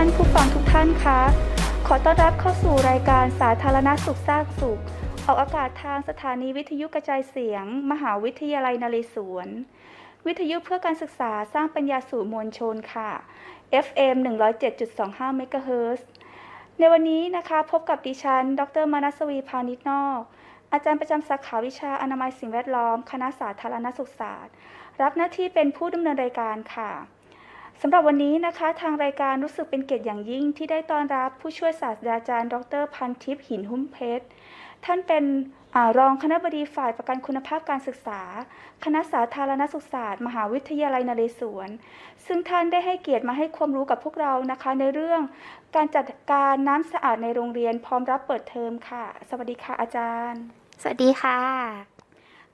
ท่านผู้ฟังทุกท่านคะ ขอต้อนรับเข้าสู่รายการสาธารณสุขสร้างสุข ออกอากาศทางสถานีวิทยุกระจายเสียง มหาวิทยาลัยนเรศวร วิทยุเพื่อการศึกษาสร้างปัญญาสู่มวลชนค่ะ FM 107.25เมกะเฮิรตซ์ในวันนี้นะคะพบกับดิฉัน ดรมานัสวีพานิชนอก อาจารย์ประจำสาขาวิชาอนามัยสิ่งแวดล้อม คณะสาธารณสุขศาสตร์ รับหน้าที่เป็นผู้ดำเนินรายการค่ะ สำหรับวันนี้นะคะทางรายการรู้สึกเป็นเกียรติอย่างยิ่งที่ได้ต้อนรับผู้ช่วยศาสตราจารย์ ดรพันทิพย์หินหุ้มเพชร ท่านเป็นอารองคณบดีฝ่ายประกันคุณภาพการศึกษา คณะสาธารณสุขศาสตร์ มหาวิทยาลัยนเรศวร ซึ่งท่านได้ให้เกียรติมาให้ความรู้กับพวกเรานะคะ ในเรื่องการจัดการน้ำสะอาดในโรงเรียนพร้อมรับเปิดเทอมค่ะ สวัสดีค่ะอาจารย์ สวัสดีค่ะ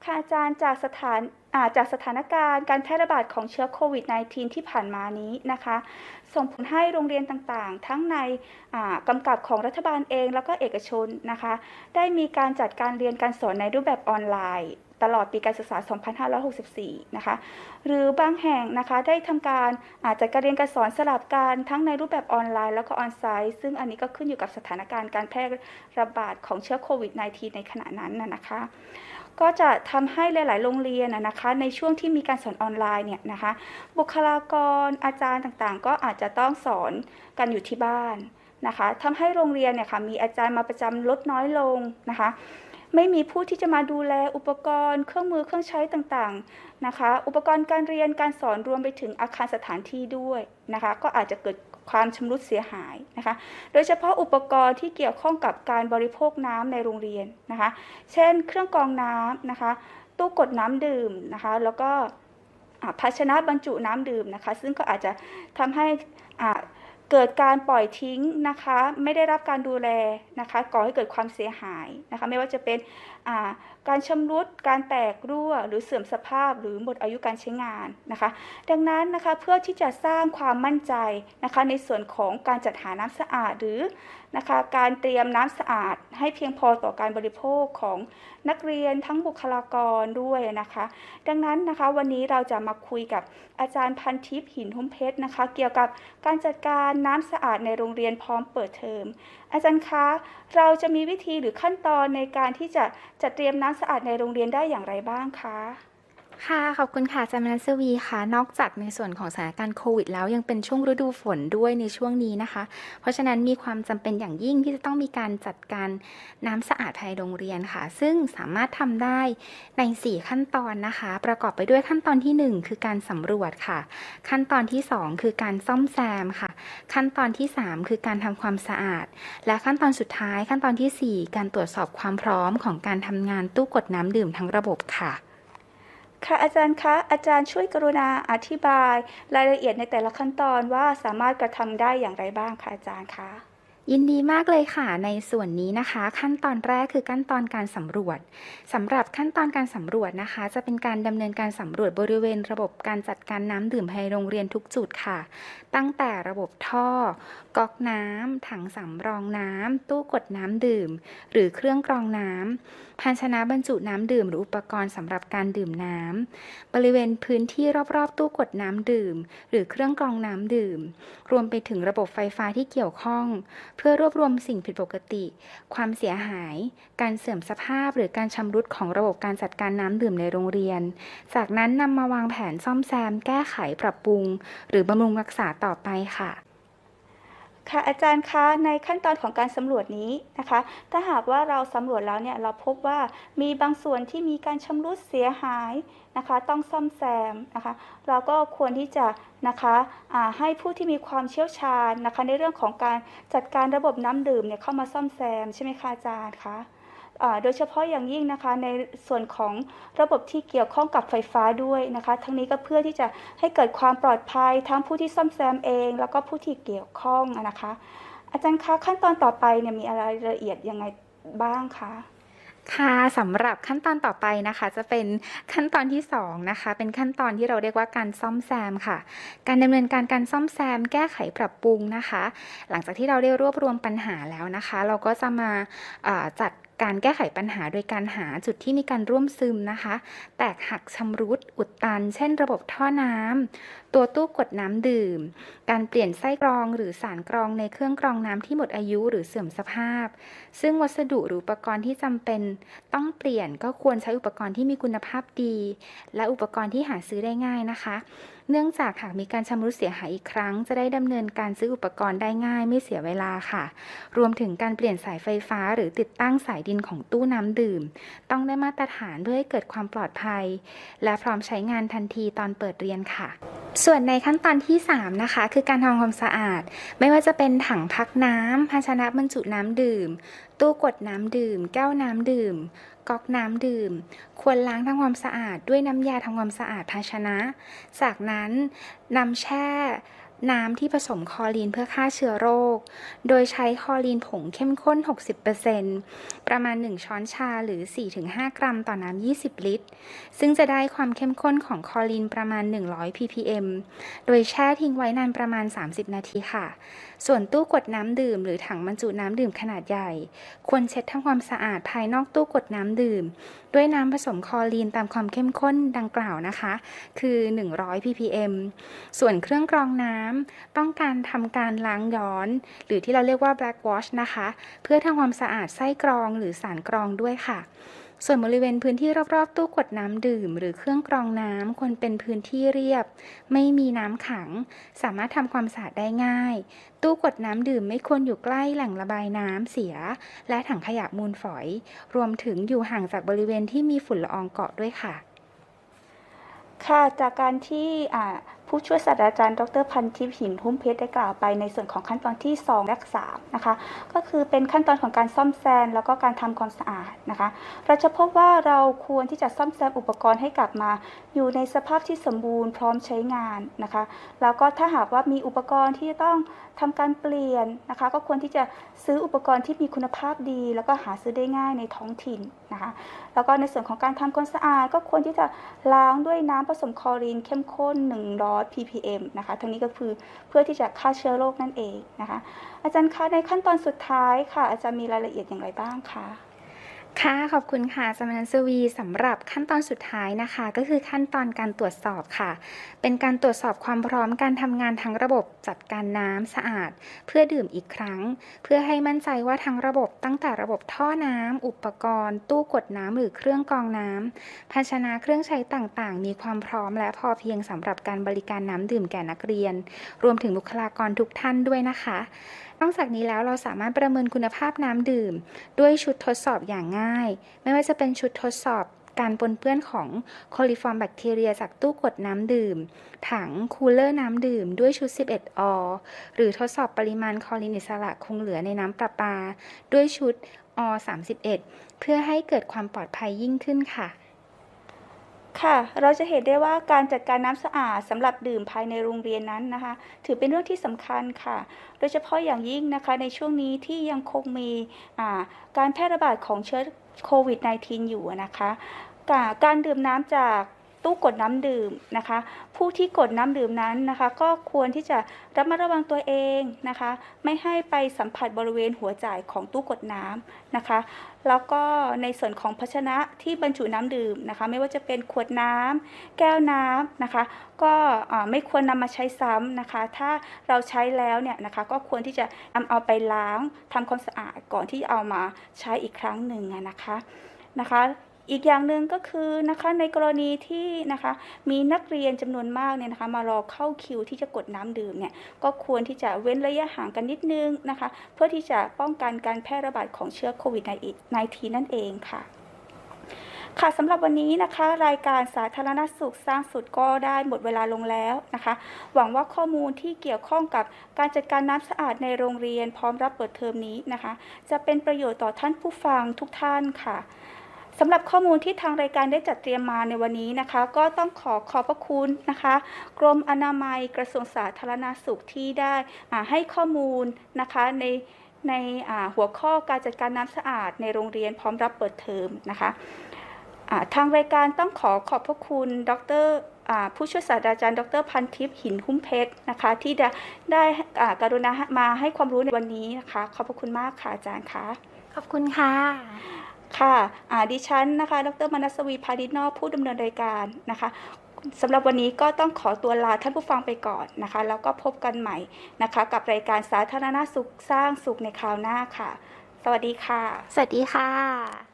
ค่ะอาจารย์จากสถานอ่า จากสถานการณ์การแพร่ระบาดของเชื้อโควิด -19 ที่ผ่านมานี้นะคะ ส่งผลให้โรงเรียนต่างๆ ทั้งในกำกับของรัฐบาลเองแล้วก็เอกชนนะคะ ได้มีการจัดการเรียนการสอนในรูปแบบออนไลน์ตลอดปีการศึกษา 2564 นะคะ หรือบางแห่งนะคะได้ทำการอาจจัดการเรียนการสอนสลับกันทั้งในรูปแบบออนไลน์แล้วก็ออนไซต์ซึ่งอันนี้ก็ขึ้นอยู่กับสถานการณ์การแพร่ระบาดของเชื้อโควิด -19 ในขณะนั้นนะคะ ก็จะทำให้หลาย ๆ โรงเรียนนะคะ ในช่วงที่มีการสอนออนไลน์เนี่ยนะคะ บุคลากรอาจารย์ต่างๆ ก็อาจจะต้องสอนกันอยู่ที่บ้านนะคะทำให้โรงเรียนเนี่ยค่ะมีอาจารย์มาประจำลดน้อยลงนะคะไม่มีผู้ที่จะมาดูแลอุปกรณ์ เครื่องมือเครื่องใช้ต่างๆนะคะ อุปกรณ์การเรียนการสอนรวมไปถึงอาคารสถานที่ด้วยนะคะ ก็อาจจะเกิด ความชำรุดเสียหายนะคะ โดยเฉพาะอุปกรณ์ที่เกี่ยวข้องกับการบริโภคน้ำในโรงเรียนนะคะ เช่น เครื่องกรองน้ำนะคะ ตู้กดน้ำดื่มนะคะ แล้วก็ภาชนะบรรจุน้ำดื่มนะคะ ซึ่งก็อาจจะทำให้อา เกิดการปล่อยทิ้งนะคะ ไม่ได้รับการดูแลนะคะ ก่อให้เกิดความเสียหายนะคะ ไม่ว่าจะเป็นการชำรุด การแตกรั่ว หรือเสื่อมสภาพ หรือหมดอายุการใช้งานนะคะ ดังนั้นนะคะเพื่อที่จะสร้างความมั่นใจนะคะในส่วนของการจัดหาน้ำสะอาดหรือนะคะการเตรียมน้ำสะอาดให้เพียงพอต่อการบริโภคของ นักเรียนทั้งบุคลากรด้วยนะคะ ดังนั้นนะคะวันนี้เราจะมาคุยกับอาจารย์พันทิพย์หินทุ่มเพชรนะคะ เกี่ยวกับการจัดการน้ำสะอาดในโรงเรียนพร้อมเปิดเทอม อาจารย์คะเราจะมีวิธีหรือขั้นตอนในการที่จะจัดเตรียมน้ำสะอาดในโรงเรียนได้อย่างไรบ้างคะ ค่ะ ขอบคุณค่ะอาจารย์มนัสวีค่ะ นอกจากในส่วนของสถานการณ์โควิดแล้วยังเป็นช่วงฤดูฝนด้วยในช่วงนี้นะคะ เพราะฉะนั้นมีความจำเป็นอย่างยิ่งที่จะต้องมีการจัดการน้ำสะอาดภายในโรงเรียนค่ะ ซึ่งสามารถทำได้ใน 4 ขั้นตอนนะคะ ประกอบไปด้วยขั้นตอนทีหนึ่1 คือการสำรวจค่ะ ขั้นตอนที่ 2 คือการซ่อมแซมค่ะ ขั้นตอนที่ 3 คือการทำความสะอาด และขั้นตอนสุดท้ายขั้นตอนทีสี่4 การตรวจสอบความพร้อมของการทำงานตู้กดน้ำดื่มทั้งระบบค่ะ ค่ะอาจารย์คะอาจารย์ช่วยกรุณาอธิบาย รายละเอียดในแต่ละขั้นตอนว่าสามารถกระทำได้อย่างไรบ้างคะอาจารย์คะ ยินดีมากเลยค่ะ ในส่วนนี้นะคะ ขั้นตอนแรกคือขั้นตอนการสำรวจสำหรับขั้นตอนการสำรวจนะคะ จะเป็นการดำเนินการสำรวจบริเวณ ระบบการจัดการน้ำดื่มภายในโรงเรียนทุกจุดค่ะ ตั้งแต่ระบบท่อ ก๊อกน้ำถังสำรองน้ำตู้กดน้ำดื่ม หรือเครื่องกรองน้ำภาชนะบรรจุน้ำดื่ม หรืออุปกรณ์สำหรับการดื่มน้ำบริเวณพื้นที่รอบๆ ตู้กดน้ำดื่ม หรือเครื่องกรองน้ำดื่ม รวมไปถึงระบบไฟฟ้าที่เกี่ยวข้องเพื่อรวบรวมสิ่งผิดปกติ ความเสียหาย การเสื่อมสภาพหรือการชำรุดของระบบการจัดการน้ำดื่มในโรงเรียน จากนั้นนำมาวางแผนซ่อมแซม แก้ไขปรับปรุง หรือบำรุงรักษาต่อไปค่ะ ค่ะอาจารย์คะในขั้นตอนของการสำรวจนี้นะคะ ถ้าหากว่าเราสำรวจแล้วเนี่ยเราพบว่ามีบางส่วนที่มีการชำรุดเสียหายนะคะ ต้องซ่อมแซมนะคะ เราก็ควรที่จะนะคะให้ผู้ที่มีความเชี่ยวชาญนะคะ ในเรื่องของการจัดการระบบน้ำดื่มเนี่ยเข้ามาซ่อมแซมใช่ไหมคะอาจารย์คะ โดยเฉพาะอย่างยิ่งนะคะในส่วนของระบบที่เกี่ยวข้องกับไฟฟ้าด้วยนะคะ ทั้งนี้ก็เพื่อที่จะให้เกิดความปลอดภัยทั้งผู้ที่ซ่อมแซมเอง แล้วก็ผู้ที่เกี่ยวข้องนะคะ อาจารย์คะขั้นตอนต่อไปเนี่ยมีอะไรละเอียดยังไงบ้างคะค่ะสำหรับขั้นตอนต่อไปนะคะ จะเป็นขั้นตอนที่สองนะคะเป็นขั้นตอนที่เราเรียกว่าการซ่อมแซมค่ะ การดำเนินการการซ่อมแซม แก้ไขปรับปรุงนะคะ หลังจากที่เราได้รวบรวมปัญหาแล้วนะคะ เราก็จะมาาจัด การแก้ไขปัญหาโดยการหาจุดที่มีการร่วมซึมนะคะ แตกหักชำรุดอุดตัน เช่น ระบบท่อน้ำตัวตู้กดน้ำดื่ม การเปลี่ยนไส้กรองหรือสารกรองในเครื่องกรองน้ำที่หมดอายุหรือเสื่อมสภาพ ซึ่งวัสดุหรืออุปกรณ์ที่จำเป็นต้องเปลี่ยนก็ควรใช้อุปกรณ์ที่มีคุณภาพดี และอุปกรณ์ที่หาซื้อได้ง่ายนะคะ เนื่องจากหากมีการชำรุดเสียหายอีกครั้ง จะได้ดำเนินการซื้ออุปกรณ์ได้ง่ายไม่เสียเวลาค่ะ รวมถึงการเปลี่ยนสายไฟฟ้าหรือติดตั้งสายดินของตู้น้ำดื่ม ต้องได้มาตรฐานเพื่อให้เกิดความปลอดภัย และพร้อมใช้งานทันทีตอนเปิดเรียนค่ะ ส่วนในขั้นตอนที่ 3 นะคะ คือการทำความสะอาด ไม่ว่าจะเป็นถังพักน้ำภาชนะบรรจุน้ำดื่ม ตู้กดน้ำดื่ม แก้วน้ำดื่ม ก๊อกน้ำดื่ม ควรล้างทำความสะอาดด้วยน้ำยาทำความสะอาดภาชนะ จากนั้นนำแช่ น้ำที่ผสมคอรีนเพื่อฆ่าเชื้อโรค โดยใช้คอรีนผงเข้มข้น 60%ประมาณ 1 ช้อนชาหรือ 4-5 กรัมต่อน้ำ 20 ลิตร ซึ่งจะได้ความเข้มข้นของคอรีนประมาณ 100 ppm โดยแช่ทิ้งไว้นานประมาณ 30 นาทีค่ะ ส่วนตู้กดน้ำดื่ม หรือถังบรรจุน้ำดื่มขนาดใหญ่ ควรเช็ดทำความสะอาดภายนอกตู้กดน้ำดื่ม ด้วยน้ำผสมคอรีนตามความเข้มข้นดังกล่าวนะคะ คือ 100 ppm ส่วนเครื่องกรองน้ำต้องการทำการล้างย้อน หรือที่เราเรียกว่า black wash นะคะ เพื่อทำความสะอาดไส้กรองหรือสารกรองด้วยค่ะส่วนบริเวณพื้นที่รอบๆ ตู้กดน้ำดื่ม หรือเครื่องกรองน้ำควรเป็นพื้นที่เรียบ ไม่มีน้ำขัง สามารถทำความสะอาดได้ง่าย ตู้กดน้ำดื่มไม่ควรอยู่ใกล้แหล่งระบายน้ำเสีย และถังขยะมูลฝอย รวมถึงอยู่ห่างจากบริเวณที่มีฝุ่นละอองเกาะด้วยค่ะ ค่ะจากการที่อ่า ผู้ช่วยศาสตราจารย์ ดรพันทิพย์หินหุ้มเพชรได้กล่าวไปในส่วนของขั้นตอนที่ 2 และ 3 นะคะ ก็คือเป็นขั้นตอนของการซ่อมแซมแล้วก็การทำความสะอาดนะคะ เราจะพบว่าเราควรที่จะซ่อมแซมอุปกรณ์ให้กลับมา อยู่ในสภาพที่สมบูรณ์พร้อมใช้งานนะคะ แล้วก็ถ้าหากว่ามีอุปกรณ์ที่จะต้องทำการเปลี่ยนนะคะ ก็ควรที่จะซื้ออุปกรณ์ที่มีคุณภาพดี แล้วก็หาซื้อได้ง่ายในท้องถิ่นนะคะ แล้วก็ในส่วนของการทำความสะอาดก็ควรที่จะล้างด้วยน้ำผสมคลอรีนเข้มข้น 100 ppm นะคะทั้งนี้ก็คือเพื่อที่จะฆ่าเชื้อโรคนั่นเองนะคะ อาจารย์คะในขั้นตอนสุดท้ายค่ะ อาจารย์มีรายละเอียดอย่างไรบ้างคะ ค่ะ ขอบคุณค่ะสมนันสวีสำหรับขั้นตอนสุดท้ายนะคะ ก็คือขั้นตอนการตรวจสอบค่ะ เป็นการตรวจสอบความพร้อมการทำงานทั้งระบบจัดการน้ำสะอาด เพื่อดื่มอีกครั้ง เพื่อให้มั่นใจว่าทั้งระบบตั้งแต่ระบบท่อน้ำอุปกรณ์ ตู้กดน้ำหรือเครื่องกรองน้ำภาชนะเครื่องใช้ต่างๆ มีความพร้อมและพอเพียงสำหรับการบริการน้ำดื่มแก่นักเรียน รวมถึงบุคลากรทุกท่านด้วยนะคะ นอกจากนี้แล้วเราสามารถประเมินคุณภาพน้ำดื่ม ด้วยชุดทดสอบอย่างง่าย ไม่ว่าจะเป็นชุดทดสอบการปนเปื้อนของโคลิฟอร์มแบคทีเรียจากตู้กดน้ำดื่ม ถังคูลเลอร์น้ำดื่มด้วยชุด 11 อ หรือทดสอบปริมาณคอรินอิสระคงเหลือในน้ำประปา ด้วยชุดอ31 เพื่อให้เกิดความปลอดภัยยิ่งขึ้นค่ะ ค่ะ เราจะเห็นได้ว่าการจัดการน้ำสะอาดสำหรับดื่มภายในโรงเรียนนั้นนะคะ ถือเป็นเรื่องที่สำคัญค่ะ โดยเฉพาะอย่างยิ่งนะคะในช่วงนี้ที่ยังคงมีการแพร่ระบาดของเชื้อโควิด -19 อยู่นะคะกาการดื่มน้ำจาก ตู้กดน้ำดื่มนะคะ ผู้ที่กดน้ำดื่มนั้นนะคะ ก็ควรที่จะระมัดระวังตัวเองนะคะ ไม่ให้ไปสัมผัสบริเวณหัวจ่ายของตู้กดน้ำนะคะ แล้วก็ในส่วนของภาชนะที่บรรจุน้ำดื่มนะคะ ไม่ว่าจะเป็นขวดน้ำแก้วน้ำนะคะ ก็ไม่ควรนำมาใช้ซ้ำนะคะ ถ้าเราใช้แล้วเนี่ยนะคะ ก็ควรที่จะนำเอาไปล้างทำความสะอาดก่อนที่จะเอามาใช้อีกครั้งหนึ่งนะคะนะคะ อีกอย่างหนึ่งก็คือนะคะในกรณีที่นะคะมีนักเรียนจำนวนมากเนี่ยนะคะมารอเข้าคิวที่จะกดน้ำดื่มเนี่ยก็ควรที่จะเว้นระยะห่างกันนิดนึงนะคะ เพื่อที่จะป้องกันการแพร่ระบาดของเชื้อโควิด -19 นั่นเองค่ะค่ะสำหรับวันนี้นะคะ รายการสาธารณสุขสร้างสุดก็ได้หมดเวลาลงแล้วนะคะ หวังว่าข้อมูลที่เกี่ยวข้องกับการจัดการน้ำสะอาดในโรงเรียนพร้อมรับเปิดเทอมนี้นะคะ จะเป็นประโยชน์ต่อท่านผู้ฟังทุกท่านค่ะ สำหรับข้อมูลที่ทางรายการได้จัดเตรียมมาในวันนี้นะคะ ก็ต้องขอขอบพระคุณนะคะ กรมอนามัยกระทรวงสาธารณสุขที่ได้ให้ข้อมูลนะคะในในหัวข้อการจัดการน้ำสะอาดในโรงเรียนพร้อมรับเปิดเทอมนะคะทางรายการต้องขอขอบพระคุณ ดรผู้ช่วยศาสตราจารย์ ดรพันทิพย์หินหุ้มเพชรนะคะ ที่ได้ได้อ่ากรุณามาให้ความรู้ในวันนี้นะคะ ขอบพระคุณมากค่ะอาจารย์คะขอบคุณค่ะ ค่ะอ่าดิฉันนะคะ ดรมนัสวีพานิชนอผู้ดำเนินรายการนะคะสำหรับวันนี้ก็ต้องขอตัวลาท่านผู้ฟังไปก่อนนะคะ แล้วก็พบกันใหม่นะคะ กับรายการสาธารณสุขสร้างสุขในคราวหน้าค่ะ สวัสดีค่ะ สวัสดีค่ะ